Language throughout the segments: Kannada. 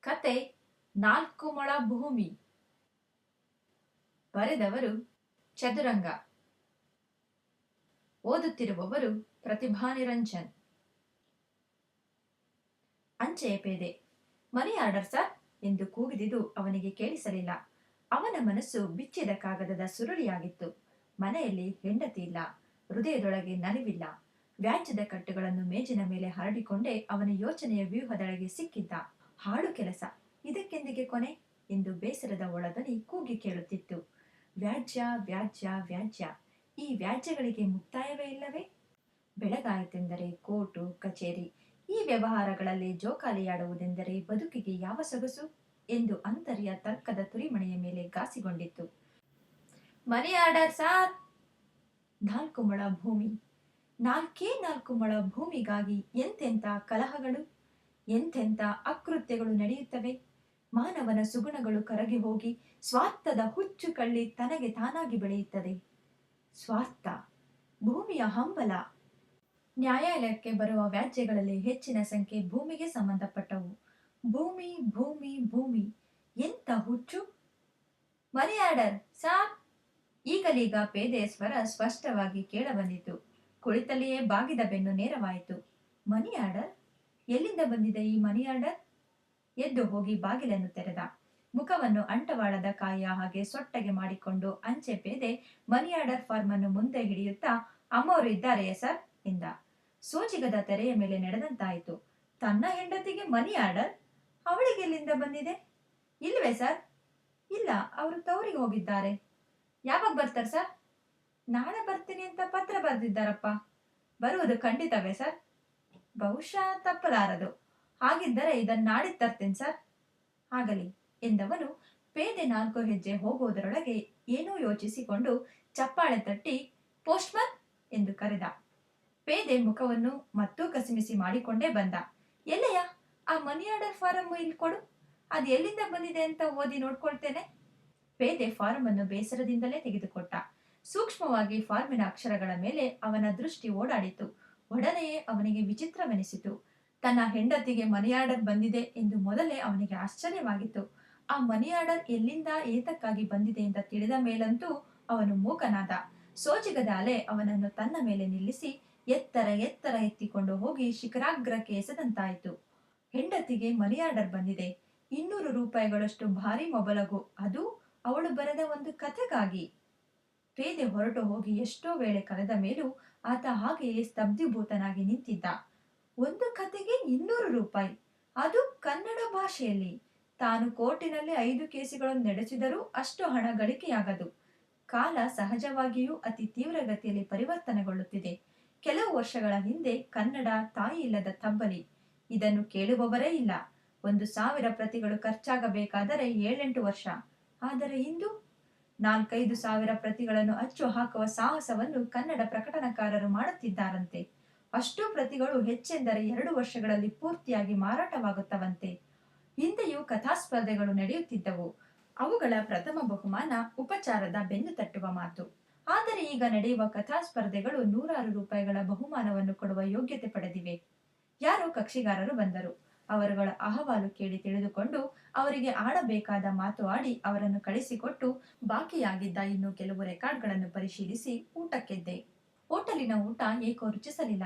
ಕತೆ ನಾಲ್ಕು ಮೊಳ ಭೂಮಿ. ಬರೆದವರು ಚದುರಂಗ. ಓದುತ್ತಿರುವವರು ಪ್ರತಿಭಾ ನಿರಂಜನ್. ಅಂಚೆಯ ಪೇದೆ. ಮನಿ ಆರ್ಡರ್ ಸರ್ ಎಂದು ಕೂಗಿದಿದು ಅವನಿಗೆ ಕೇಳಿಸಲಿಲ್ಲ. ಅವನ ಮನಸ್ಸು ಬಿಚ್ಚಿದ ಕಾಗದದ ಸುರುಳಿಯಾಗಿತ್ತು. ಮನೆಯಲ್ಲಿ ಹೆಂಡತಿ ಇಲ್ಲ. ಹೃದಯದೊಳಗೆ ನಲಿವಿಲ್ಲ. ವ್ಯಾಜ್ಯದ ಕಟ್ಟುಗಳನ್ನು ಮೇಜಿನ ಮೇಲೆ ಹರಡಿಕೊಂಡೇ ಅವನ ಯೋಚನೆಯ ವ್ಯೂಹದೊಳಗೆ ಸಿಕ್ಕಿದ್ದ. ಹಾಳು ಕೆಲಸ. ಇದಕ್ಕೆಂದಿಗೆ ಕೊನೆ? ಎಂದು ಬೇಸರದ ಒಳದಲ್ಲಿ ಕೂಗಿ ಕೇಳುತ್ತಿತ್ತು. ವ್ಯಾಜ್ಯ ವ್ಯಾಜ್ಯ ವ್ಯಾಜ್ಯ. ಈ ವ್ಯಾಜ್ಯಗಳಿಗೆ ಮುಕ್ತಾಯವೇ ಇಲ್ಲವೇ? ಬೆಳಗಾಯಿತೆಂದರೆ ಕೋರ್ಟು, ಕಚೇರಿ. ಈ ವ್ಯವಹಾರಗಳಲ್ಲಿ ಜೋಕಾಲಿಯಾಡುವುದೆಂದರೆ ಬದುಕಿಗೆ ಯಾವ ಸೊಗಸು? ಎಂದು ಅಂತರ್ಯ ತರ್ಕದ ತುರಿಮಣೆಯ ಮೇಲೆ ಗಾಸಿಗೊಂಡಿತ್ತು ಮನಿ ಆರ್ಡರ್ ಸಾರ್! ನಾಲ್ಕು ಮೊಳ ಭೂಮಿ. ನಾಲ್ಕೇ ನಾಲ್ಕು ಮೊಳ ಭೂಮಿಗಾಗಿ ಎಂತೆಂಥ ಕಲಹಗಳು? ಎಂತೆಂಥ ಅಕೃತ್ಯಗಳು ನಡೆಯುತ್ತವೆ? ಮಾನವನ ಸುಗುಣಗಳು ಕರಗಿ ಹೋಗಿ ಸ್ವಾರ್ಥದ ಹುಚ್ಚು ಕಳ್ಳಿ ತನಗೆ ತಾನಾಗಿ ಬೆಳೆಯುತ್ತದೆ. ಸ್ವಾರ್ಥ, ಭೂಮಿಯ ಹಂಬಲ. ನ್ಯಾಯಾಲಯಕ್ಕೆ ಬರುವ ವ್ಯಾಜ್ಯಗಳಲ್ಲಿ ಹೆಚ್ಚಿನ ಸಂಖ್ಯೆ ಭೂಮಿಗೆ ಸಂಬಂಧಪಟ್ಟವು. ಭೂಮಿ ಭೂಮಿ ಭೂಮಿ. ಎಂತ ಹುಚ್ಚು? ಮನಿ ಆರ್ಡರ್ ಸಾಕ್ ಈಗಲೀಗ ಪೇದೆಯ ಸ್ವರ ಸ್ಪಷ್ಟವಾಗಿ ಕೇಳಬಂದಿತು. ಕುಳಿತಲ್ಲಿಯೇ ಬಾಗಿದ ಬೆನ್ನು ನೇರವಾಯಿತು. Money order? ಎಲ್ಲಿಂದ ಬಂದಿದೆ ಈ ಮನಿ ಆರ್ಡರ್? ಎದ್ದು ಹೋಗಿ ಬಾಗಿಲನ್ನು ತೆರೆದ. ಮುಖವನ್ನು ಅಂಟವಾಳದ ಕಾಯಿಯ ಹಾಗೆ ಸೊಟ್ಟಗೆ ಮಾಡಿಕೊಂಡು ಅಂಚೆ ಪೇದೆ ಮನಿ ಆರ್ಡರ್ ಫಾರ್ಮ್ ಅನ್ನು ಮುಂದೆ ಹಿಡಿಯುತ್ತಾ ಅಮ್ಮವರು ಇದ್ದಾರೆಯೇ ಸರ್? ಎಂದ. ಸೋಜಿಗದ ತೆರೆಯ ಮೇಲೆ ನಡೆದಂತಾಯಿತು. ತನ್ನ ಹೆಂಡತಿಗೆ ಮನಿ ಆರ್ಡರ್? ಅವಳಿಗೆ ಎಲ್ಲಿಂದ ಬಂದಿದೆ? ಇಲ್ವೇ ಸರ್. ಇಲ್ಲ, ಅವರು ತವರಿಗೆ ಹೋಗಿದ್ದಾರೆ. ಯಾವಾಗ ಬರ್ತಾರೆ ಸರ್? ನಾಳೆ ಬರ್ತೀನಿ ಅಂತ ಪತ್ರ ಬರೆದಿದ್ದಾರಪ್ಪ. ಬರುವುದು ಖಂಡಿತವೇ ಸರ್. ಬಹುಶಃ ತಪ್ಪಲಾರದು. ಹಾಗಿದ್ದರೆ ಇದನ್ನಾಡಿ ತರ್ತೀನಿ ಸರ್? ಆಗಲಿ, ಎಂದವನು ಪೇದೆ ನಾಲ್ಕು ಹೆಜ್ಜೆ ಹೋಗುವುದರೊಳಗೆ ಏನೂ ಯೋಚಿಸಿಕೊಂಡು ಚಪ್ಪಾಳೆ ತಟ್ಟಿ, ಪೋಸ್ಟ್ಮನ್! ಎಂದು ಕರೆದ. ಪೇದೆ ಮುಖವನ್ನು ಮತ್ತೂ ಕಸಿಮಿಸಿ ಮಾಡಿಕೊಂಡೇ ಬಂದ. ಎಲ್ಲಯ್ಯ, ಆ ಮನಿ ಆರ್ಡರ್ ಫಾರಂ ಇಲ್ಲಿ ಕೊಡು. ಅದು ಎಲ್ಲಿಂದ ಬಂದಿದೆ ಅಂತ ಓದಿ ನೋಡ್ಕೊಳ್ತೇನೆ. ಪೇದೆ ಫಾರಂ ಅನ್ನು ಬೇಸರದಿಂದಲೇ ತೆಗೆದುಕೊಟ್ಟ. ಸೂಕ್ಷ್ಮವಾಗಿ ಫಾರ್ಮಿನ ಅಕ್ಷರಗಳ ಮೇಲೆ ಅವನ ದೃಷ್ಟಿ ಓಡಾಡಿತು ಒಡನೆಯೇ ಅವನಿಗೆ ವಿಚಿತ್ರವೆನಿಸಿತು. ತನ್ನ ಹೆಂಡತಿಗೆ ಮನಿ ಆರ್ಡರ್ ಬಂದಿದೆ ಎಂದು ಮೊದಲೇ ಅವನಿಗೆ ಆಶ್ಚರ್ಯವಾಗಿತ್ತು. ಆ ಮನಿ ಎಲ್ಲಿಂದ ಏತಕ್ಕಾಗಿ ಬಂದಿದೆ ಅಂತ ತಿಳಿದ ಮೇಲಂತೂ ಅವನು ಮೂಕನಾದ. ಸೋಜಿಗದ ಅಲೆ ಅವನನ್ನು ತನ್ನ ಮೇಲೆ ನಿಲ್ಲಿಸಿ ಎತ್ತರ ಎತ್ತರ ಎತ್ತಿಕೊಂಡು ಹೋಗಿ ಶಿಖರಾಗ್ರಕ್ಕೆ ಎಸೆದಂತಾಯಿತು ಹೆಂಡತಿಗೆ ಮನಿ ಬಂದಿದೆ. ಇನ್ನೂರು ರೂಪಾಯಿಗಳಷ್ಟು ಭಾರಿ ಮೊಬಲಗು. ಅದು ಅವಳು ಬರೆದ ಒಂದು ಕಥೆಗಾಗಿ. ಪೇದೆ ಹೊರಟು ಹೋಗಿ ಎಷ್ಟೋ ವೇಳೆ ಕಳೆದ ಮೇಲೂ ಆತ ಹಾಗೆಯೇ ಸ್ತಬ್ಧಿಭೂತನಾಗಿ ನಿಂತಿದ್ದ. ಒಂದು ಕತೆಗೆ ಇನ್ನೂರು ರೂಪಾಯಿ. ಅದು ಕನ್ನಡ ಭಾಷೆಯಲ್ಲಿ. ತಾನು ಕೋರ್ಟಿನಲ್ಲಿ ಐದು ಕೇಸುಗಳನ್ನು ನಡೆಸಿದರೂ ಅಷ್ಟು ಹಣ ಗಳಿಕೆಯಾಗದು. ಕಾಲ ಸಹಜವಾಗಿಯೂ ಅತಿ ತೀವ್ರಗತಿಯಲ್ಲಿ ಪರಿವರ್ತನೆಗೊಳ್ಳುತ್ತಿದೆ. ಕೆಲವು ವರ್ಷಗಳ ಹಿಂದೆ ಕನ್ನಡ ತಾಯಿ ಇಲ್ಲದ ತಬ್ಬಲಿ. ಇದನ್ನು ಕೇಳುವವರೇ ಇಲ್ಲ. ಒಂದು ಸಾವಿರ ಪ್ರತಿಗಳು ಖರ್ಚಾಗಬೇಕಾದರೆ ಏಳೆಂಟು ವರ್ಷ. ಆದರೆ ಇಂದು ನಾಲ್ಕೈದು ಸಾವಿರ ಪ್ರತಿಗಳನ್ನು ಅಚ್ಚು ಹಾಕುವ ಸಾಹಸವನ್ನು ಕನ್ನಡ ಪ್ರಕಟಣಕಾರರು ಮಾಡುತ್ತಿದ್ದಾರಂತೆ. ಅಷ್ಟು ಪ್ರತಿಗಳು ಹೆಚ್ಚೆಂದರೆ ಎರಡು ವರ್ಷಗಳಲ್ಲಿ ಪೂರ್ತಿಯಾಗಿ ಮಾರಾಟವಾಗುತ್ತವಂತೆ. ಹಿಂದೆಯೂ ಕಥಾಸ್ಪರ್ಧೆಗಳು ನಡೆಯುತ್ತಿದ್ದವು. ಅವುಗಳ ಪ್ರಥಮ ಬಹುಮಾನ ಉಪಚಾರದ ಬೆನ್ನು ತಟ್ಟುವ ಮಾತು. ಆದರೆ ಈಗ ನಡೆಯುವ ಕಥಾಸ್ಪರ್ಧೆಗಳು ನೂರಾರು ರೂಪಾಯಿಗಳ ಬಹುಮಾನವನ್ನು ಕೊಡುವ ಯೋಗ್ಯತೆ ಪಡೆದಿವೆ. ಯಾರೋ ಕಕ್ಷಿಗಾರರು ಬಂದರು. ಅವರುಗಳ ಅಹವಾಲು ಕೇಳಿ ತಿಳಿದುಕೊಂಡು ಅವರಿಗೆ ಆಡಬೇಕಾದ ಮಾತು ಆಡಿ ಅವರನ್ನು ಕಳಿಸಿಕೊಟ್ಟು ಬಾಕಿಯಾಗಿದ್ದ ಇನ್ನು ಕೆಲವು ರೆಕಾರ್ಡ್ಗಳನ್ನು ಪರಿಶೀಲಿಸಿ ಊಟಕ್ಕೆದ್ದೆ. ಹೋಟೆಲಿನ ಊಟ ಏಕೋ ರುಚಿಸಲಿಲ್ಲ.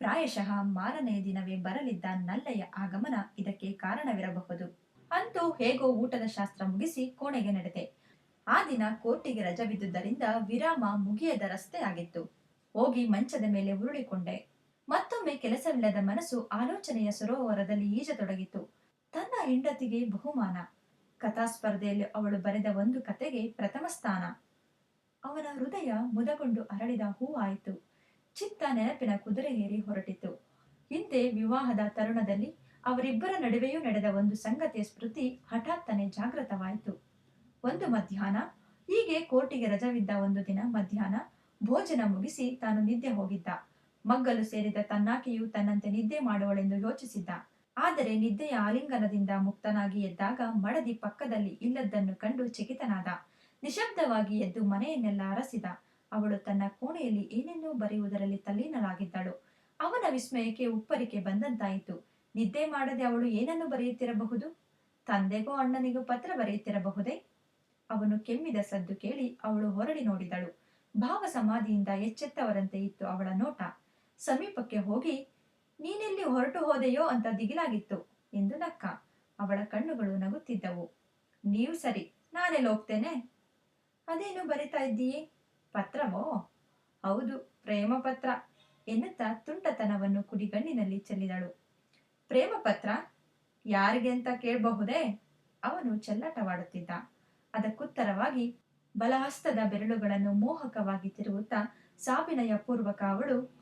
ಪ್ರಾಯಶಃ ಮಾರನೆಯ ದಿನವೇ ಬರಲಿದ್ದ ನಲ್ಲೆಯ ಆಗಮನ ಇದಕ್ಕೆ ಕಾರಣವಿರಬಹುದು. ಅಂತೂ ಹೇಗೋ ಊಟದ ಶಾಸ್ತ್ರ ಮುಗಿಸಿ ಕೋಣೆಗೆ ನಡೆದೆ. ಆ ದಿನ ಕೋರ್ಟಿಗೆ ರಜವಿದ್ದುದರಿಂದ ವಿರಾಮ ಮುಗಿಯದ ರಸ್ತೆ ಆಗಿತ್ತು. ಹೋಗಿ ಮಂಚದ ಮೇಲೆ ಉರುಳಿಕೊಂಡೆ. ಮತ್ತೊಮ್ಮೆ ಕೆಲಸವಿಲ್ಲದ ಮನಸ್ಸು ಆಲೋಚನೆಯ ಸರೋವರದಲ್ಲಿ ಈಜತೊಡಗಿತು. ತನ್ನ ಹೆಂಡತಿಗೆ ಬಹುಮಾನ. ಕಥಾಸ್ಪರ್ಧೆಯಲ್ಲಿ ಅವಳು ಬರೆದ ಒಂದು ಕತೆಗೆ ಪ್ರಥಮ ಸ್ಥಾನ. ಅವನ ಹೃದಯ ಮುದಗೊಂಡು ಅರಳಿದ ಹೂವಾಯಿತು ಚಿತ್ತ ನೆನಪಿನ ಕುದುರೆ ಏರಿ ಹೊರಟಿತು. ಹಿಂದೆ ವಿವಾಹದ ತರುಣದಲ್ಲಿ ಅವರಿಬ್ಬರ ನಡುವೆಯೂ ನಡೆದ ಒಂದು ಸಂಗತಿಯ ಸ್ಮೃತಿ ಹಠಾತ್ತನೆ ಜಾಗೃತವಾಯಿತು. ಒಂದು ಮಧ್ಯಾಹ್ನ, ಹೀಗೆ ಕೋರ್ಟಿಗೆ ರಜವಿದ್ದ ಒಂದು ದಿನ ಮಧ್ಯಾಹ್ನ, ಭೋಜನ ಮುಗಿಸಿ ತಾನು ನಿದ್ದೆ ಹೋಗಿದ್ದ. ಮಗ್ಗಲು ಸೇರಿದ ತನ್ನಾಕೆಯು ತನ್ನಂತೆ ನಿದ್ದೆ ಮಾಡುವಳೆಂದು ಯೋಚಿಸಿದ್ದ. ಆದರೆ ನಿದ್ದೆಯ ಆಲಿಂಗನದಿಂದ ಮುಕ್ತನಾಗಿ ಎದ್ದಾಗ ಮಡದಿ ಪಕ್ಕದಲ್ಲಿ ಇಲ್ಲದ್ದನ್ನು ಕಂಡು ಚಕಿತನಾದ. ನಿಶಬ್ದವಾಗಿ ಎದ್ದು ಮನೆಯನ್ನೆಲ್ಲ ಅರಸಿದ. ಅವಳು ತನ್ನ ಕೋಣೆಯಲ್ಲಿ ಏನೆನ್ನೋ ಬರೆಯುವುದರಲ್ಲಿ ತಲ್ಲೀನಲಾಗಿದ್ದಳು ಅವನ ವಿಸ್ಮಯಕ್ಕೆ ಉಪ್ಪರಿಕೆ ಬಂದಂತಾಯಿತು. ನಿದ್ದೆ ಮಾಡದೆ ಅವಳು ಏನನ್ನು ಬರೆಯುತ್ತಿರಬಹುದು? ತಂದೆಗೋ ಅಣ್ಣನಿಗೂ ಪತ್ರ ಬರೆಯುತ್ತಿರಬಹುದೇ? ಅವನು ಕೆಮ್ಮಿದ ಸದ್ದು ಕೇಳಿ ಅವಳು ಹೊರಡಿ ನೋಡಿದಳು. ಭಾವ ಸಮಾಧಿಯಿಂದ ಎಚ್ಚೆತ್ತವರಂತೆ ಇತ್ತು ಅವಳ ನೋಟ. ಸಮೀಪಕ್ಕೆ ಹೋಗಿ, ನೀನೆಲ್ಲಿ ಹೊರಟು ಹೋದೆಯೋ ಅಂತ ದಿಗಿಲಾಗಿತ್ತು ಎಂದು ನಕ್ಕ. ಅವಳ ಕಣ್ಣುಗಳು ನಗುತ್ತಿದ್ದವು. ನೀವು ಸರಿ, ನಾನೆಲ್ಲಿ ಹೋಗ್ತೇನೆ? ಅದೇನು ಬರಿತಾ ಇದ್ದೀಯೇ? ಪತ್ರವೋ? ಹೌದು, ಪ್ರೇಮ ಪತ್ರ ಎನ್ನುತ್ತಾ ತುಂಟತನವನ್ನು ಕುಡಿಗಣ್ಣಿನಲ್ಲಿ ಚೆಲ್ಲಿದಳು. ಪ್ರೇಮ ಪತ್ರ? ಯಾರಿಗೆ ಅಂತ ಕೇಳಬಹುದೇ? ಅವನು ಚೆಲ್ಲಾಟವಾಡುತ್ತಿದ್ದ. ಅದಕ್ಕುತ್ತರವಾಗಿ ಬಲಹಸ್ತದ ಬೆರಳುಗಳನ್ನು ಮೋಹಕವಾಗಿ ತಿರುಗುತ್ತಾ ಸಾವಿನಯ ಪೂರ್ವಕ ಅವಳು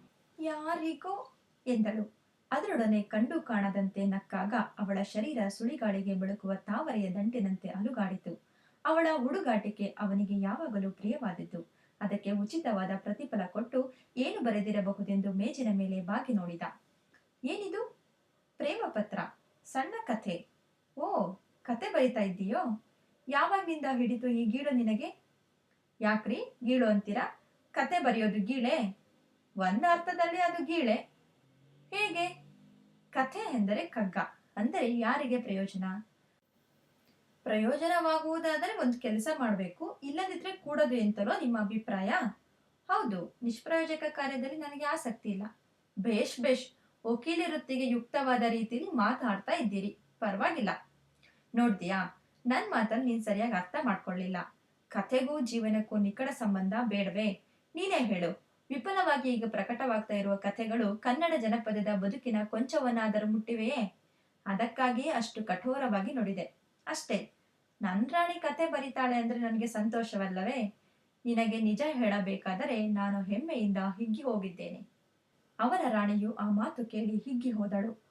ಯಾರಿಗೋ ಎಂದಳು. ಅದರೊಡನೆ ಕಂಡು ಕಾಣದಂತೆ ನಕ್ಕಾಗ ಅವಳ ಶರೀರ ಸುಳಿಗಾಳಿಗೆ ಬೆಳಕುವ ತಾವರೆಯ ದಂಟಿನಂತೆ ಅಲುಗಾಡಿತು. ಅವಳ ಹುಡುಗಾಟಿಕೆ ಅವನಿಗೆ ಯಾವಾಗಲೂ ಪ್ರಿಯವಾದಿತು ಅದಕ್ಕೆ ಉಚಿತವಾದ ಪ್ರತಿಫಲ ಕೊಟ್ಟು ಏನು ಬರೆದಿರಬಹುದೆಂದು ಮೇಜಿನ ಮೇಲೆ ಬಾಗಿ ನೋಡಿದ. ಏನಿದು? ಪ್ರೇಮ ಪತ್ರ ಸಣ್ಣ ಕಥೆ. ಓ ಕತೆ ಬರಿತಾ ಇದ್ದೀಯೋ? ಯಾವಾಗಿಂದ ಹಿಡಿತು ಈ ಗೀಳು ನಿನಗೆ? ಯಾಕ್ರಿ ಗೀಳು ಅಂತೀರಾ? ಕತೆ ಬರೆಯೋದು ಗೀಳೆ? ಒಂದು ಅರ್ಥದಲ್ಲಿ ಅದು ಗೀಳೆ. ಹೇಗೆ? ಕಥೆ ಎಂದರೆ ಕಗ್ಗ ಅಂದರೆ ಯಾರಿಗೆ ಪ್ರಯೋಜನ? ಪ್ರಯೋಜನವಾಗುವುದಾದರೆ ಒಂದು ಕೆಲಸ ಮಾಡಬೇಕು, ಇಲ್ಲದಿದ್ರೆ ಕೂಡದು ಎಂತಲೋ ನಿಮ್ಮ ಅಭಿಪ್ರಾಯ? ಹೌದು, ನಿಷ್ಪ್ರಯೋಜಕ ಕಾರ್ಯದಲ್ಲಿ ನನಗೆ ಆಸಕ್ತಿ ಇಲ್ಲ. ಬೇಷ್ ಬೇಷ್, ವಕೀಲಿ ವೃತ್ತಿಗೆ ಯುಕ್ತವಾದ ರೀತಿಯಲ್ಲಿ ಮಾತಾಡ್ತಾ ಇದ್ದೀರಿ. ಪರವಾಗಿಲ್ಲ. ನೋಡ್ತೀಯಾ ನನ್ನ ಮಾತನ್ನು ನೀನ್ ಸರಿಯಾಗಿ ಅರ್ಥ ಮಾಡ್ಕೊಳ್ಳಿಲ್ಲ. ಕಥೆಗೂ ಜೀವನಕ್ಕೂ ನಿಕಟ ಸಂಬಂಧ ಬೇಡವೇ? ನೀನೇ ಹೇಳು. ವಿಫಲವಾಗಿ ಈಗ ಪ್ರಕಟವಾಗ್ತಾ ಇರುವ ಕಥೆಗಳು ಕನ್ನಡ ಜನಪದದ ಬದುಕಿನ ಕೊಂಚವನ್ನಾದರೂ ಮುಟ್ಟಿವೆಯೇ? ಅದಕ್ಕಾಗಿಯೇ ಅಷ್ಟು ಕಠೋರವಾಗಿ ನುಡಿದೆ. ಅಷ್ಟೇ ನನ್ ರಾಣಿ ಕತೆ ಬರಿತಾಳೆ ಅಂದ್ರೆ ನನಗೆ ಸಂತೋಷವಲ್ಲವೇ? ನಿನಗೆ ನಿಜ ಹೇಳಬೇಕಾದರೆ ನಾನು ಹೆಮ್ಮೆಯಿಂದ ಹಿಗ್ಗಿ ಹೋಗಿದ್ದೇನೆ. ಅವರ ರಾಣಿಯು ಆ ಮಾತು ಕೇಳಿ ಹಿಗ್ಗಿ ಹೋದಳು.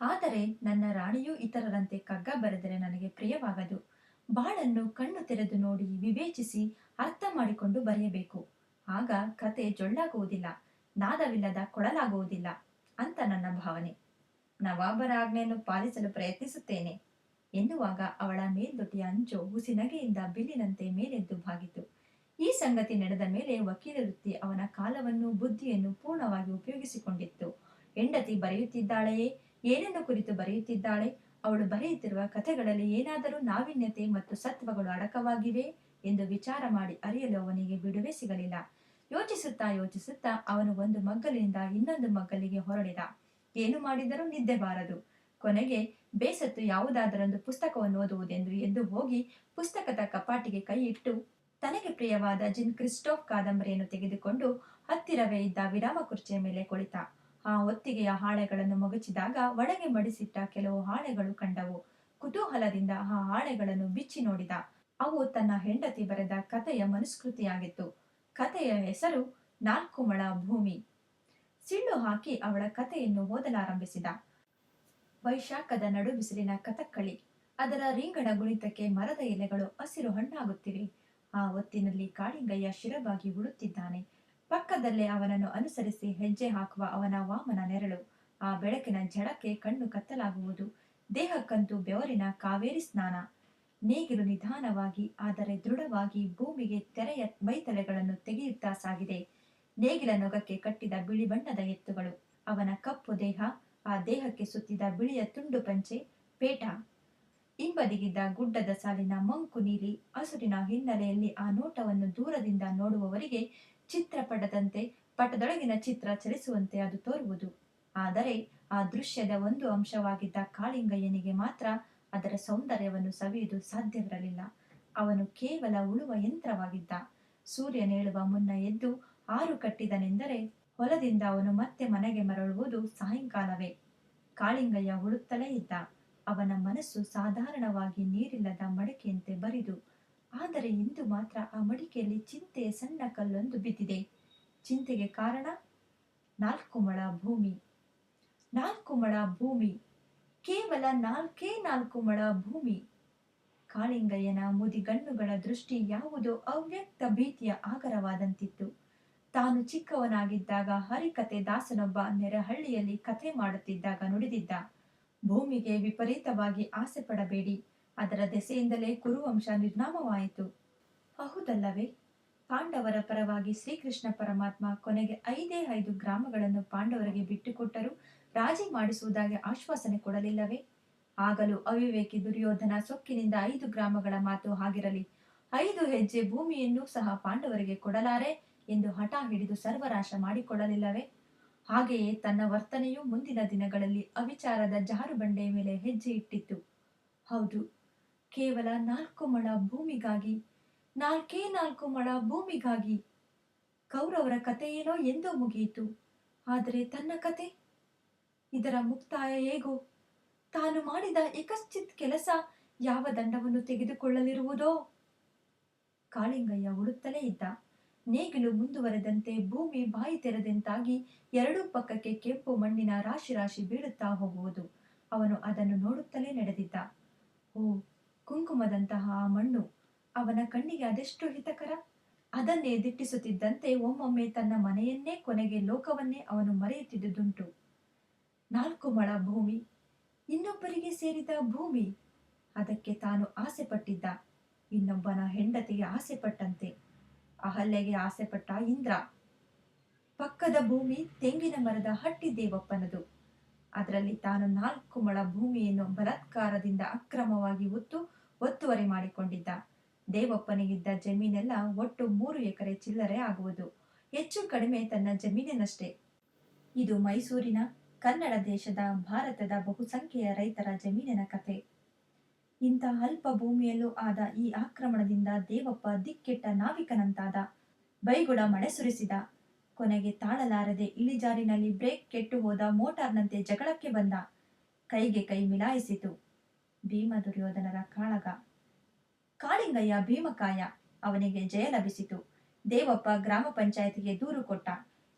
ಆದರೆ ನನ್ನ ರಾಣಿಯೂ ಇತರರಂತೆ ಕಗ್ಗ ಬರೆದರೆ ನನಗೆ ಪ್ರಿಯವಾಗದು. ಬಾಳನ್ನು ಕಣ್ಣು ತೆರೆದು ನೋಡಿ ವಿವೇಚಿಸಿ ಅರ್ಥ ಮಾಡಿಕೊಂಡು ಬರೆಯಬೇಕು. ಆಗ ಕತೆ ಜೊಳ್ಳಾಗುವುದಿಲ್ಲ, ನಾದವಿಲ್ಲದ ಕೊಡಲಾಗುವುದಿಲ್ಲ ಅಂತ ನನ್ನ ಭಾವನೆ. ನವಾಬರ ಆಜ್ಞೆಯನ್ನು ಪಾಲಿಸಲು ಪ್ರಯತ್ನಿಸುತ್ತೇನೆ ಎನ್ನುವಾಗ ಅವಳ ಮೇಲ್ದೊಟ್ಟಿಯ ಅಂಚು ಹುಸಿನಗೆಯಿಂದ ಬಿಲ್ಲಿನಂತೆ ಮೇಲೆದ್ದು ಬಾಗಿತು. ಈ ಸಂಗತಿ ನಡೆದ ಮೇಲೆ ವಕೀಲ ವೃತ್ತಿ ಅವನ ಕಾಲವನ್ನು, ಬುದ್ಧಿಯನ್ನು ಪೂರ್ಣವಾಗಿ ಉಪಯೋಗಿಸಿಕೊಂಡಿತ್ತು. ಹೆಂಡತಿ ಬರೆಯುತ್ತಿದ್ದಾಳೆಯೇ ಏನನ್ನು ಕುರಿತು ಬರೆಯುತ್ತಿದ್ದಾಳೆ, ಅವಳು ಬರೆಯುತ್ತಿರುವ ಕಥೆಗಳಲ್ಲಿ ಏನಾದರೂ ನಾವೀನ್ಯತೆ ಮತ್ತು ಸತ್ವಗಳು ಅಡಕವಾಗಿವೆ ಎಂದು ವಿಚಾರ ಮಾಡಿ ಅರಿಯಲು ಅವನಿಗೆ ಬಿಡುವೆ ಸಿಗಲಿಲ್ಲ. ಯೋಚಿಸುತ್ತಾ ಯೋಚಿಸುತ್ತಾ ಅವನು ಒಂದು ಮಗ್ಗಲಿನಿಂದ ಇನ್ನೊಂದು ಮಗ್ಗಲಿಗೆ ಹೊರಡಿದ ಏನು ಮಾಡಿದರೂ ನಿದ್ದೆ ಬಾರದು. ಕೊನೆಗೆ ಬೇಸತ್ತು ಯಾವುದಾದರೊಂದು ಪುಸ್ತಕವನ್ನು ಓದುವುದೆಂದು ಎದ್ದು ಹೋಗಿ ಪುಸ್ತಕದ ಕಪಾಟಿಗೆ ಕೈ ತನಗೆ ಪ್ರಿಯವಾದ ಜಿನ್ ಕ್ರಿಸ್ಟೋಫ್ ಕಾದಂಬರಿಯನ್ನು ತೆಗೆದುಕೊಂಡು ಹತ್ತಿರವೇ ಇದ್ದ ವಿರಾಮ ಕುರ್ಚಿಯ ಮೇಲೆ ಕುಳಿತ. ಆ ಹೊತ್ತಿಗೆಯ ಹಾಳೆಗಳನ್ನು ಮಗುಚಿದಾಗ ಒಳಗೆ ಮಡಿಸಿಟ್ಟ ಕೆಲವು ಹಾಳೆಗಳು ಕಂಡವು. ಕುತೂಹಲದಿಂದ ಆ ಹಾಳೆಗಳನ್ನು ಬಿಚ್ಚಿ ನೋಡಿದ. ಅವು ತನ್ನ ಹೆಂಡತಿ ಬರೆದ ಕಥೆಯ ಮನುಸ್ಕೃತಿಯಾಗಿತ್ತು. ಕಥೆಯ ಹೆಸರು ನಾಲ್ಕು ಮಳ ಭೂಮಿ. ಸಿಳ್ಳು ಹಾಕಿ ಅವಳ ಕಥೆಯನ್ನು ಓದಲಾರಂಭಿಸಿದ. ವೈಶಾಖದ ನಡುಬಿಸಿಲಿನ ಕಥಕ್ಕಳಿ, ಅದರ ರಿಂಗಣ ಗುಣಿತಕ್ಕೆ ಮರದ ಎಲೆಗಳು ಹಸಿರು ಹಣ್ಣಾಗುತ್ತಿವೆ. ಆ ಹೊತ್ತಿನಲ್ಲಿ ಕಾಳಿಂಗಯ್ಯ ಶಿರವಾಗಿ ಉಳುತ್ತಿದ್ದಾನೆ. ಪಕ್ಕದಲ್ಲೇ ಅವನನ್ನು ಅನುಸರಿಸಿ ಹೆಜ್ಜೆ ಹಾಕುವ ಅವನ ವಾಮನ ನೆರಳು. ಆ ಬೆಳಕಿನ ಝಳಕ್ಕೆ ಕಣ್ಣು ಕತ್ತಲಾಗುವುದು. ದೇಹಕ್ಕಂತೂ ಬೆವರಿನ ಕಾವೇರಿ ಸ್ನಾನ. ನೇಗಿಲು ನಿಧಾನವಾಗಿ, ಆದರೆ ದೃಢವಾಗಿ ಭೂಮಿಗೆ ತೆರೆಯ ಮೈತಲೆಗಳನ್ನು ತೆಗೆಯುತ್ತಾ ಸಾಗಿದೆ. ನೇಗಿಲ ನೊಗಕ್ಕೆ ಕಟ್ಟಿದ ಬಿಳಿ ಬಣ್ಣದ ಎತ್ತುಗಳು, ಅವನ ಕಪ್ಪು ದೇಹ, ಆ ದೇಹಕ್ಕೆ ಸುತ್ತಿದ ಬಿಳಿಯ ತುಂಡು ಪಂಚೆ, ಪೇಟ. ಹಿಂಬದಿಗಿದ್ದ ಗುಡ್ಡದ ಸಾಲಿನ ಮಂಕು ನೀಲಿ, ಹಸುರಿನ ಹಿನ್ನೆಲೆಯಲ್ಲಿ ಆ ನೋಟವನ್ನು ದೂರದಿಂದ ನೋಡುವವರಿಗೆ ಚಿತ್ರಪಟದಂತೆ ಪಟದೊಳಗಿನ ಚಿತ್ರ ಚಲಿಸುವಂತೆ ಅದು ತೋರುವುದು. ಆದರೆ ಆ ದೃಶ್ಯದ ಒಂದು ಅಂಶವಾಗಿದ್ದ ಕಾಳಿಂಗಯ್ಯನಿಗೆ ಮಾತ್ರ ಅದರ ಸೌಂದರ್ಯವನ್ನು ಸವಿಯುವುದು ಸಾಧ್ಯವಿರಲಿಲ್ಲ. ಅವನು ಕೇವಲ ಉಳುವ ಯಂತ್ರವಾಗಿದ್ದ. ಸೂರ್ಯನೇಳುವ ಮುನ್ನ ಎದ್ದು ಆರು ಕಟ್ಟಿದನೆಂದರೆ ಹೊಲದಿಂದ ಅವನು ಮತ್ತೆ ಮನೆಗೆ ಮರಳುವುದು ಸಾಯಂಕಾಲವೇ. ಕಾಳಿಂಗಯ್ಯ ಉಳುತ್ತಲೇ ಇದ್ದ. ಅವನ ಮನಸ್ಸು ಸಾಧಾರಣವಾಗಿ ನೀರಿಲ್ಲದ ಮಡಿಕೆಯಂತೆ ಬರಿದು, ಆದರೆ ಇಂದು ಮಾತ್ರ ಆ ಮಡಿಕೆಯಲ್ಲಿ ಚಿಂತೆಯ ಸಣ್ಣ ಕಲ್ಲೊಂದು ಬಿದ್ದಿದೆ. ಚಿಂತೆಗೆ ಕಾರಣ ನಾಲ್ಕು ಮಳ ಭೂಮಿ. ನಾಲ್ಕು ಮಳ ಭೂಮಿ. ಕೇವಲ ನಾಲ್ಕೇ ನಾಲ್ಕು ಮಳ ಭೂಮಿ. ಕಾಳಿಂಗಯ್ಯನ ಮುದಿಗಣ್ಣುಗಳ ದೃಷ್ಟಿ ಯಾವುದೋ ಅವ್ಯಕ್ತ ಭೀತಿಯ ಆಗರವಾದಂತಿತ್ತು. ತಾನು ಚಿಕ್ಕವನಾಗಿದ್ದಾಗ ಹರಿಕತೆ ದಾಸನೊಬ್ಬ ನೆರೆಹಳ್ಳಿಯಲ್ಲಿ ಕಥೆ ಮಾಡುತ್ತಿದ್ದಾಗ ನುಡಿದಿದ್ದ, ಭೂಮಿಗೆ ವಿಪರೀತವಾಗಿ ಆಸೆ ಪಡಬೇಡಿ, ಅದರ ದೆಸೆಯಿಂದಲೇ ಕುರುವಂಶ ನಿರ್ನಾಮವಾಯಿತು. ಹೌದಲ್ಲವೇ? ಪಾಂಡವರ ಪರವಾಗಿ ಶ್ರೀಕೃಷ್ಣ ಪರಮಾತ್ಮ ಕೊನೆಗೆ ಐದೇ ಐದು ಗ್ರಾಮಗಳನ್ನು ಪಾಂಡವರಿಗೆ ಬಿಟ್ಟುಕೊಟ್ಟರೂ ರಾಜಿ ಮಾಡಿಸುವುದಾಗಿ ಆಶ್ವಾಸನೆ ಕೊಡಲಿಲ್ಲವೇ? ಆಗಲೂ ಅವಿವೇಕಿ ದುರ್ಯೋಧನ ಸೊಕ್ಕಿನಿಂದ ಐದು ಗ್ರಾಮಗಳ ಮಾತು ಹಾಗಿರಲಿ. ಐದು ಹೆಜ್ಜೆ ಭೂಮಿಯನ್ನು ಸಹ ಪಾಂಡವರಿಗೆ ಕೊಡಲಾರೆ ಎಂದು ಹಠ ಹಿಡಿದು ಸರ್ವನಾಶ ಮಾಡಿಕೊಳ್ಳಲಿಲ್ಲವೇ? ಹಾಗೆಯೇ ತನ್ನ ವರ್ತನೆಯು ಮುಂದಿನ ದಿನಗಳಲ್ಲಿ ಅವಿಚಾರದ ಜಾರುಬಂಡೆಯ ಮೇಲೆ ಹೆಜ್ಜೆ ಇಟ್ಟಿತ್ತು. ಹೌದು, ಕೇವಲ ನಾಲ್ಕು ಮಳ ಭೂಮಿಗಾಗಿ, ನಾಲ್ಕೇ ನಾಲ್ಕು ಮಳ ಭೂಮಿಗಾಗಿ. ಕೌರವರ ಕಥೆಯೇನೋ ಎಂದೋ ಮುಗಿಯಿತು. ಆದರೆ ತನ್ನ ಕತೆ ಇದರ ಮುಕ್ತಾಯ ಹೇಗೋ? ತಾನು ಮಾಡಿದ ಏಕಶ್ಚಿತ್ ಕೆಲಸ ಯಾವ ದಂಡವನ್ನು ತೆಗೆದುಕೊಳ್ಳಲಿರುವುದೋ? ಕಾಳಿಂಗಯ್ಯ ಹುಡುತ್ತಲೇ ಇದ್ದ. ನೇಗಿಲು ಮುಂದುವರೆದಂತೆ ಭೂಮಿ ಬಾಯಿ ತೆರೆದಂತಾಗಿ ಎರಡೂ ಪಕ್ಕಕ್ಕೆ ಕೆಂಪು ಮಣ್ಣಿನ ರಾಶಿ ರಾಶಿ ಬೀಳುತ್ತಾ ಹೋಗುವುದು. ಅವನು ಅದನ್ನು ನೋಡುತ್ತಲೇ ನಡೆದಿದ್ದ. ಓ, ಕುಂಕುಮದಂತಹ ಆ ಮಣ್ಣು, ಅವನ ಕಣ್ಣಿಗೆ ಅದೆಷ್ಟು ಹಿತಕರ? ಅದನ್ನೇ ದಿಟ್ಟಿಸುತ್ತಿದ್ದಂತೆ ಒಮ್ಮೊಮ್ಮೆ ತನ್ನ ಮನೆಯನ್ನೇ ಕೊನೆಗೆ ಲೋಕವನ್ನೇ ಅವನು ಮರೆಯುತ್ತಿದ್ದುದುಂಟು. ನಾಲ್ಕು ಮಳ ಭೂಮಿ, ಇನ್ನೊಬ್ಬರಿಗೆ ಸೇರಿದ ಭೂಮಿ, ಅದಕ್ಕೆ ತಾನು ಆಸೆ ಪಟ್ಟಿದ್ದ ಇನ್ನೊಬ್ಬನ ಹೆಂಡತಿಗೆ ಆಸೆ ಪಟ್ಟಂತೆ ಅಹಲ್ಯೆಗೆ ಆಸೆ ಪಟ್ಟ ಇಂದ್ರ. ಪಕ್ಕದ ಭೂಮಿ ತೆಂಗಿನ ಮರದ ಹಟ್ಟಿ ದೇವಪ್ಪನದು. ಅದರಲ್ಲಿ ತಾನು ನಾಲ್ಕು ಮಳ ಭೂಮಿಯನ್ನು ಬಲತ್ಕಾರದಿಂದ ಅಕ್ರಮವಾಗಿ ಒತ್ತು, ಒತ್ತುವರಿ ಮಾಡಿಕೊಂಡಿದ್ದ. ದೇವಪ್ಪನಿಗಿದ್ದ ಜಮೀನೆಲ್ಲ ಒಟ್ಟು ಮೂರು ಎಕರೆ ಚಿಲ್ಲರೆ ಆಗುವುದು. ಹೆಚ್ಚು ಕಡಿಮೆ ತನ್ನ ಜಮೀನಿನಷ್ಟೇ. ಇದು ಮೈಸೂರಿನ ಕನ್ನಡ ದೇಶದ ಭಾರತದ ಬಹುಸಂಖ್ಯೆಯ ರೈತರ ಜಮೀನಿನ ಕತೆ. ಇಂಥ ಅಲ್ಪ ಭೂಮಿಯಲ್ಲೂ ಆದ ಈ ಆಕ್ರಮಣದಿಂದ ದೇವಪ್ಪ ದಿಕ್ಕೆಟ್ಟ ನಾವಿಕನಂತಾದ, ಬೈಗುಡ ಮಳೆ ಸುರಿಸಿದ, ಕೊನೆಗೆ ತಾಳಲಾರದೆ ಇಳಿಜಾರಿನಲ್ಲಿ ಬ್ರೇಕ್ ಕೆಟ್ಟು ಹೋದ ಮೋಟಾರ್ನಂತೆ ಜಗಳಕ್ಕೆ ಬಂದ, ಕೈಗೆ ಕೈ ಮಿಲಾಯಿಸಿತು. ಭೀಮ ದುರ್ಯೋಧನರ ಕಾಳಗ. ಕಾಳಿಂಗಯ್ಯ ಭೀಮಕಾಯ ಅವನಿಗೆ ಜಯ ಲಭಿಸಿತು. ದೇವಪ್ಪ ಗ್ರಾಮ ಪಂಚಾಯತಿಗೆ ದೂರು ಕೊಟ್ಟ.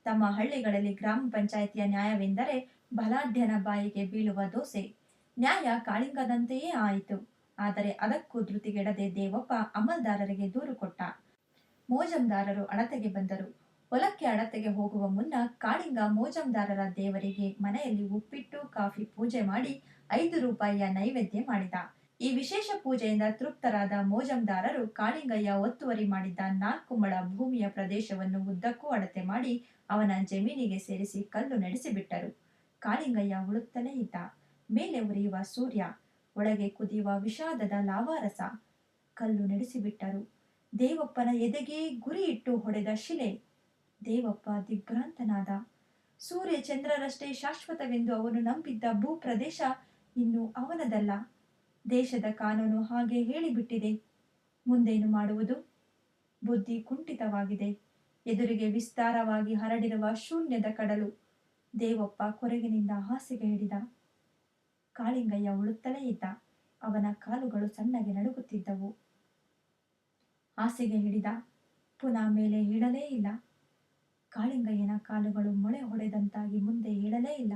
ತಮ್ಮ ಹಳ್ಳಿಗಳಲ್ಲಿ ಗ್ರಾಮ ಪಂಚಾಯಿತಿಯ ನ್ಯಾಯವೆಂದರೆ ಬಲಾಢ್ಯನ ಬಾಯಿಗೆ ಬೀಳುವ ದೋಸೆ. ನ್ಯಾಯ ಕಾಳಿಂಗದಂತೆಯೇ ಆಯಿತು. ಆದರೆ ಅದಕ್ಕೂ ಧೃತಿಗೆಡದೆ ದೇವಪ್ಪ ಅಮಲ್ದಾರರಿಗೆ ದೂರು ಕೊಟ್ಟ. ಮೋಜಂದಾರರು ಅಳತೆಗೆ ಬಂದರು. ಹೊಲಕ್ಕೆ ಅಳತೆಗೆ ಹೋಗುವ ಮುನ್ನ ಕಾಳಿಂಗ ಮೋಜಂದಾರರ ದೇವರಿಗೆ ಮನೆಯಲ್ಲಿ ಉಪ್ಪಿಟ್ಟು, ಕಾಫಿ ಪೂಜೆ ಮಾಡಿ ಐದು ರೂಪಾಯಿಯ ನೈವೇದ್ಯ ಮಾಡಿದ. ಈ ವಿಶೇಷ ಪೂಜೆಯಿಂದ ತೃಪ್ತರಾದ ಮೋಜಂದಾರರು ಕಾಳಿಂಗಯ್ಯ ಒತ್ತುವರಿ ಮಾಡಿದ್ದ ನಾಲ್ಕು ಮಳ ಭೂಮಿಯ ಪ್ರದೇಶವನ್ನು ಉದ್ದಕ್ಕೂ ಅಳತೆ ಮಾಡಿ ಅವನ ಜಮೀನಿಗೆ ಸೇರಿಸಿ ಕಲ್ಲು ನಡೆಸಿಬಿಟ್ಟರು. ಕಾಳಿಂಗಯ್ಯ ಉಳುತ್ತಲೇ ಇದ್ದ. ಮೇಲೆ ಉರಿಯುವ ಸೂರ್ಯ, ಒಳಗೆ ಕುದಿಯುವ ವಿಷಾದದ ಲಾವಾರಸ, ಕಲ್ಲು ನಡೆಸಿಬಿಟ್ಟರು. ದೇವಪ್ಪನ ಎದೆಗೆ ಗುರಿ ಇಟ್ಟು ಹೊಡೆದ ಶಿಲೆ, ದೇವಪ್ಪ ದಿಗ್ಭ್ರಾಂತನಾದ. ಸೂರ್ಯ ಚಂದ್ರರಷ್ಟೇ ಶಾಶ್ವತವೆಂದು ಅವನು ನಂಬಿದ್ದ ಭೂ ಪ್ರದೇಶ ಇನ್ನು ಅವನದಲ್ಲ. ದೇಶದ ಕಾನೂನು ಹಾಗೆ ಹೇಳಿಬಿಟ್ಟಿದೆ. ಮುಂದೇನು ಮಾಡುವುದು? ಬುದ್ಧಿ ಕುಂಠಿತವಾಗಿದೆ. ಎದುರಿಗೆ ವಿಸ್ತಾರವಾಗಿ ಹರಡಿರುವ ಶೂನ್ಯದ ಕಡಲು ದೇವಪ್ಪ ಕೊರಗಿನಿಂದ ಹಾಸಿಗೆ ಹಿಡಿದ. ಕಾಳಿಂಗಯ್ಯ ಉಳುತ್ತಲೇ ಇದ್ದ. ಅವನ ಕಾಲುಗಳು ಸಣ್ಣಗೆ ನಡುಗುತ್ತಿದ್ದವು. ಹಾಸಿಗೆ ಹಿಡಿದ. ಪುನಃ ಮೇಲೆ ಏಳಲೇ ಇಲ್ಲ. ಕಾಳಿಂಗಯ್ಯನ ಕಾಲುಗಳು ಮೊಳೆ ಹೊಡೆದಂತಾಗಿ ಮುಂದೆ ಏಳಲೇ ಇಲ್ಲ.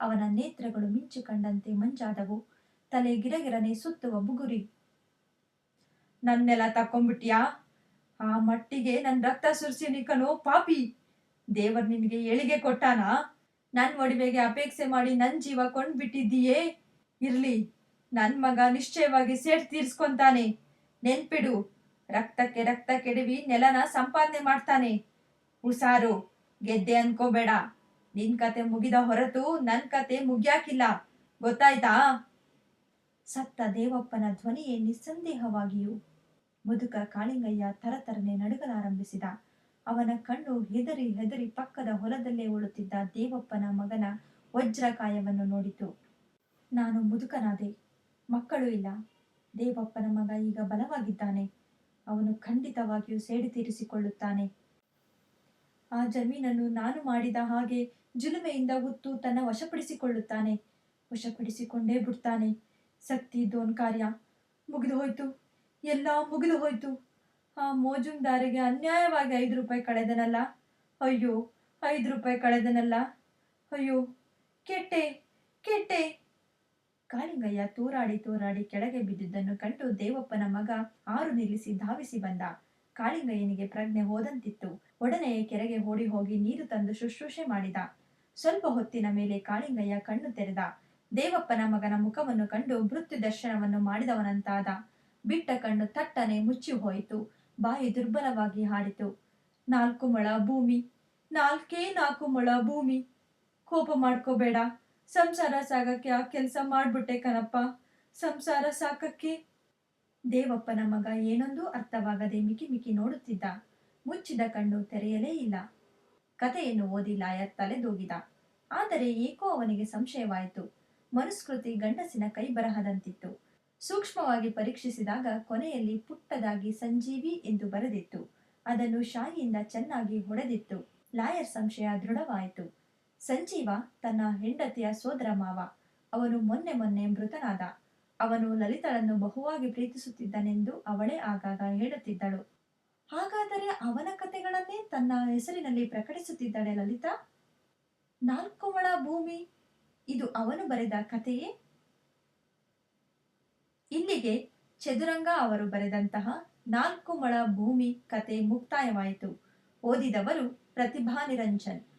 ಅವನ ನೇತ್ರಗಳು ಮಿಂಚು ಕಂಡಂತೆ ಮಂಜಾದವು. ತಲೆ ಗಿರಗಿರನೆ ಸುತ್ತುವ ಬುಗುರಿ. ನನ್ನೆಲ್ಲ ತಕ್ಕೊಂಬಿಟ್ಯಾ ಆ ಮಟ್ಟಿಗೆ ನನ್ ರಕ್ತ ಸುರಿಸಿ ಪಾಪಿ. ದೇವರ್ ನಿನ್ಗೆ ಏಳಿಗೆ ಕೊಟ್ಟಾನ? ನನ್ ಒಡವೆಗೆ ಅಪೇಕ್ಷೆ ಮಾಡಿ ನನ್ ಜೀವ ಕೊಂಡ್ಬಿಟ್ಟಿದ್ದೀಯೇ? ಇರ್ಲಿ, ನನ್ ಮಗ ನಿಶ್ಚಯವಾಗಿ ಸೇಟ್ ತೀರ್ಸ್ಕೊಂತಾನೆ. ನೆನ್ಪಿಡು, ರಕ್ತಕ್ಕೆ ರಕ್ತ ಕೆಡವಿ ನೆಲನ ಸಂಪಾದನೆ ಮಾಡ್ತಾನೆ. ಹುಸಾರು ಗೆದ್ದೆ ಅನ್ಕೋಬೇಡ. ನಿನ್ ಕತೆ ಮುಗಿದ ಹೊರತು ನನ್ ಕತೆ ಮುಗ್ಯಾಕಿಲ್ಲ. ಗೊತ್ತಾಯ್ತಾ? ಸತ್ತ ದೇವಪ್ಪನ ಧ್ವನಿಯೇ ನಿಸ್ಸಂದೇಹವಾಗಿಯೂ ಮುದುಕ ಕಾಳಿಂಗಯ್ಯ ತರತರನೆ ನಡುಗಲಾರಂಭಿಸಿದ. ಅವನ ಕಣ್ಣು ಹೆದರಿ ಹೆದರಿ ಪಕ್ಕದ ಹೊಲದಲ್ಲೇ ಉಳುತ್ತಿದ್ದ ದೇವಪ್ಪನ ಮಗನ ವಜ್ರಕಾಯವನ್ನು ನೋಡಿತು. ನಾನು ಮುದುಕನಾದೆ, ಮಕ್ಕಳು ಇಲ್ಲ. ದೇವಪ್ಪನ ಮಗ ಈಗ ಬಲವಾಗಿದ್ದಾನೆ. ಅವನು ಖಂಡಿತವಾಗಿಯೂ ಸೇಡಿ ತೀರಿಸಿಕೊಳ್ಳುತ್ತಾನೆ. ಆ ಜಮೀನನ್ನು ನಾನು ಮಾಡಿದ ಹಾಗೆ ಜುಲುಮೆಯಿಂದ ಹುತ್ತು ತನ್ನ ವಶಪಡಿಸಿಕೊಳ್ಳುತ್ತಾನೆ. ವಶಪಡಿಸಿಕೊಂಡೇ ಬಿಡ್ತಾನೆ. ಸತ್ತಿ ದೋನ್ ಕಾರ್ಯ ಮುಗಿದು ಹೋಯ್ತು. ಎಲ್ಲ ಮುಗಿದು ಹೋಯ್ತು. ಆ ಮೋಜುಂಗ್ದಾರಿಗೆ ಅನ್ಯಾಯವಾಗಿ ಐದು ರೂಪಾಯಿ ಕಳೆದನಲ್ಲ. ಅಯ್ಯೋ, ಐದು ರೂಪಾಯಿ ಕಳೆದನಲ್ಲ. ಅಯ್ಯೋ, ಕೆಟ್ಟೆ ಕೆಟ್ಟೆ. ಕಾಳಿಂಗಯ್ಯ ತೂರಾಡಿ ತೂರಾಡಿ ಕೆಳಗೆ ಬಿದ್ದಿದ್ದನ್ನು ಕಂಡು ದೇವಪ್ಪನ ಮಗ ಆರು ನಿಲ್ಲಿಸಿ ಧಾವಿಸಿ ಬಂದ. ಕಾಳಿಂಗಯ್ಯನಿಗೆ ಪ್ರಜ್ಞೆ ಹೋದಂತಿತ್ತು. ಒಡನೆ ಕೆರೆಗೆ ಓಡಿ ಹೋಗಿ ನೀರು ತಂದು ಶುಶ್ರೂಷೆ ಮಾಡಿದ. ಸ್ವಲ್ಪ ಹೊತ್ತಿನ ಮೇಲೆ ಕಾಳಿಂಗಯ್ಯ ಕಣ್ಣು ತೆರೆದ. ದೇವಪ್ಪನ ಮಗನ ಮುಖವನ್ನು ಕಂಡು ಮೃತ್ಯು ದರ್ಶನವನ್ನು ಮಾಡಿದವನಂತಾದ. ಬಿಟ್ಟ ಕಣ್ಣು ತಟ್ಟನೆ ಮುಚ್ಚಿ ಹೋಯಿತು. ಬಾಯಿ ದುರ್ಬಲವಾಗಿ ಹಾಡಿತು. ನಾಲ್ಕು ಮೊಳ ಭೂಮಿ, ನಾಲ್ಕೇ ನಾಲ್ಕು ಮೊಳ ಭೂಮಿ. ಕೋಪ ಮಾಡ್ಕೋಬೇಡ. ಸಂಸಾರ ಸಾಗಕ್ಕೆ ಆ ಕೆಲಸ ಮಾಡ್ಬಿಟ್ಟೆ ಕಣಪ್ಪ. ಸಂಸಾರ ಸಾಕಕ್ಕೆ. ದೇವಪ್ಪನ ಮಗ ಏನೊಂದೂ ಅರ್ಥವಾಗದೆ ಮಿಕಿ ಮಿಕಿ ನೋಡುತ್ತಿದ್ದ. ಮುಚ್ಚಿದ ಕಣ್ಣು ತೆರೆಯಲೇ ಇಲ್ಲ. ಕಥೆಯನ್ನು ಓದಿ ಲಾಯರ್ ತಲೆದೂಗಿದ. ಆದರೆ ಏಕೋ ಅವನಿಗೆ ಸಂಶಯವಾಯಿತು. ಮನುಸ್ಕೃತಿ ಗಂಡಸಿನ ಕೈ ಬರಹದಂತಿತ್ತು ಸೂಕ್ಷ್ಮವಾಗಿ ಪರೀಕ್ಷಿಸಿದಾಗ ಕೊನೆಯಲ್ಲಿ ಪುಟ್ಟದಾಗಿ ಸಂಜೀವಿ ಎಂದು ಬರೆದಿತ್ತು. ಅದನ್ನು ಶಾಯಿಯಿಂದ ಚೆನ್ನಾಗಿ ಹೊಡೆದಿತ್ತು. ಲಾಯರ್ ಸಂಶಯ ದೃಢವಾಯಿತು. ಸಂಜೀವ ತನ್ನ ಹೆಂಡತಿಯ ಸೋದರ ಮಾವ. ಅವನು ಮೊನ್ನೆ ಮೊನ್ನೆ ಮೃತನಾದ. ಅವನು ಲಲಿತಳನ್ನು ಬಹುವಾಗಿ ಪ್ರೀತಿಸುತ್ತಿದ್ದನೆಂದು ಅವಳೇ ಆಗಾಗ ಹೇಳುತ್ತಿದ್ದಳು. ಹಾಗಾದರೆ ಅವನ ಕಥೆಗಳನ್ನೇ ತನ್ನ ಹೆಸರಿನಲ್ಲಿ ಪ್ರಕಟಿಸುತ್ತಿದ್ದಳೆ ಲಲಿತಾ? ನಾಲ್ಕು ಭೂಮಿ? ಇದು ಅವನು ಬರೆದ ಕಥೆಯೇ? ಇಲ್ಲಿಗೆ ಚದುರಂಗ ಅವರು ಬರೆದಂತಹ ನಾಲ್ಕು ಮೊಳ ಭೂಮಿ ಕತೆ ಮುಕ್ತಾಯವಾಯಿತು. ಓದಿದವರು ಪ್ರತಿಭಾ ನಿರಂಜನ್.